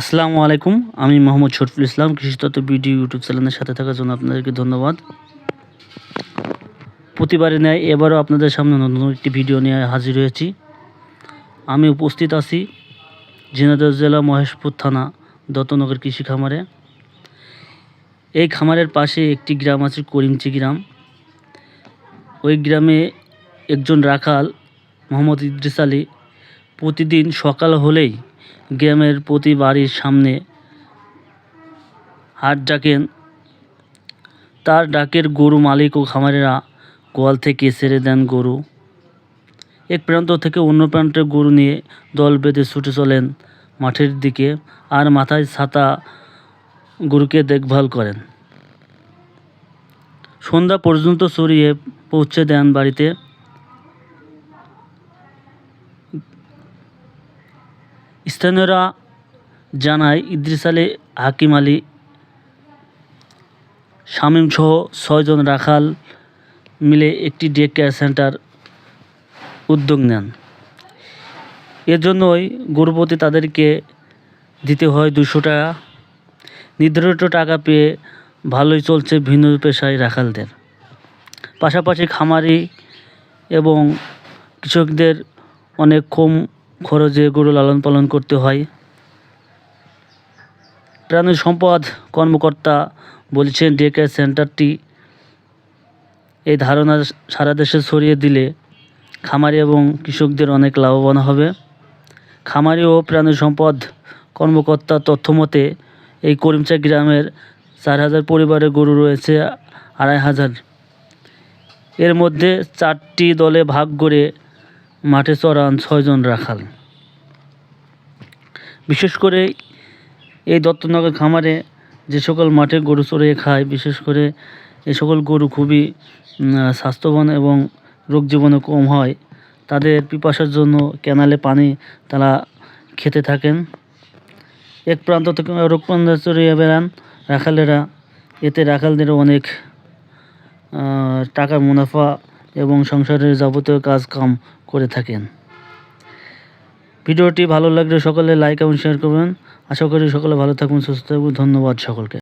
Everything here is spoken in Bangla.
আসসালামু আলাইকুম, আমি মোহাম্মদ শরফুল ইসলাম, কৃষিতত্ত্ব ভিডিও ইউটিউব চ্যানেলের সাথে থাকার জন্য আপনাদেরকে ধন্যবাদ। প্রতিবারে নেয় এবারও আপনাদের সামনে নতুন একটি ভিডিও নিয়ে হাজির হয়েছি। আমি উপস্থিত আছি ঝিনাইদহ জেলা মহেশপুর থানা, দত্তনগর কৃষি খামারে। এই খামারের পাশে একটি গ্রাম আছে করিমচি গ্রাম। ওই গ্রামে একজন রাখাল, মোহাম্মদ ইদ্রিস আলী, প্রতিদিন সকাল হলেই গ্রামের প্রতি বাড়ির সামনে হাট ডাকেন। তার ডাকের গরু মালিক ও খামারেরা গোয়াল থেকে ছেড়ে দেন গরু। এক প্রান্ত থেকে অন্য প্রান্তের গরু নিয়ে দল বেঁধে ছুটে চলেন মাঠের দিকে আর মাথায় ছাতা গরুকে দেখভাল করেন। সন্ধ্যা পর্যন্ত চড়িয়ে পৌঁছে দেন বাড়িতে। স্থানীয়রা জানায়, ইদ্রিস আলী, হাকিম আলী, শামীম সহ ছয়জন রাখাল মিলে একটি ডে কেয়ার সেন্টার উদ্যোগ নেন। এর জন্যই গরুপতি তাদেরকে দিতে হয় দুশো টাকা। নির্ধারিত টাকা পেয়ে ভালোই চলছে ভিন্ন পেশায় রাখালদের। পাশাপাশি খামারি এবং কৃষকদের অনেক কম খরচে গরু লালন পালন করতে হয়। প্রাণী সম্পদ কর্মকর্তা বলছেন ডে কেয়ার সেন্টারটি এই ধারণা সারা দেশে ছড়িয়ে দিলে খামারি এবং কৃষকদের অনেক লাভবান হবে। খামারি ও প্রাণী সম্পদ কর্মকর্তা তথ্য মতে, এই করিমচা গ্রামের চার হাজার পরিবারের গরু রয়েছে আড়াই হাজার। এর মধ্যে চারটি দলে ভাগ করে মাঠে চড়ান ছয়জন রাখাল। বিশেষ করে এই দত্তনগর খামারে যে সকল মাঠে গরু চড়িয়ে খায় বিশেষ করে এ সকল গরু খুবই স্বাস্থ্যবান এবং রোগ জীবাণু কম হয় তাদের পিপাসার জন্য ক্যানালে পানি তারা খেতে থাকেন। এক প্রান্ত থেকে রোগ প্রান্ত চড়িয়ে বেড়ান রাখালেরা। এতে রাখালদের অনেক আহ, টাকা মুনাফা এবং সংসারের যাবতীয় কাজকাম করে থাকেন। ভিডিওটি ভালো লাগলে সকলে লাইক এবং শেয়ার করবেন। আশা করি সকলে ভালো থাকবেন, সুস্থ থাকবেন। ধন্যবাদ সকলকে।